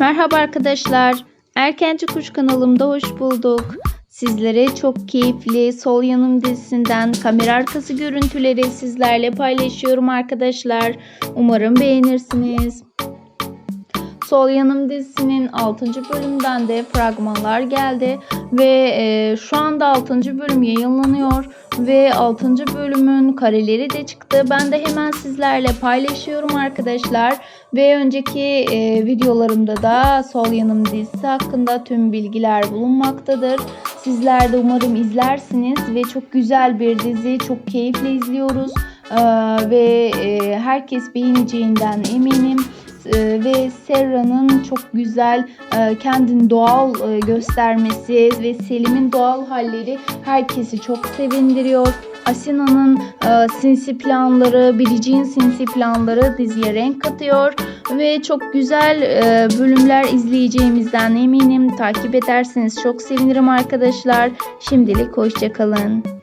Merhaba arkadaşlar. Erkenci Kuş kanalımda hoş bulduk. Sizlere çok keyifli Sol Yanım dizisinden kamera arkası görüntüleri sizlerle paylaşıyorum arkadaşlar. Umarım beğenirsiniz. Sol Yanım dizisinin 6. bölümünden de fragmanlar geldi ve e, şu anda 6. bölüm yayınlanıyor ve 6. bölümün kareleri de çıktı. Ben de hemen sizlerle paylaşıyorum arkadaşlar ve önceki e, videolarımda da Sol Yanım dizisi hakkında tüm bilgiler bulunmaktadır. Sizler de umarım izlersiniz ve çok güzel bir dizi, çok keyifle izliyoruz Ee, ve e, herkes beğeneceğinden eminim. Ee, ve Serra'nın çok güzel e, kendini doğal e, göstermesi ve Selim'in doğal halleri herkesi çok sevindiriyor. Asina'nın e, sinsi planları, Biricik'in sinsi planları diziye renk katıyor ve çok güzel e, bölümler izleyeceğimizden eminim. Takip ederseniz çok sevinirim arkadaşlar. Şimdilik hoşçakalın.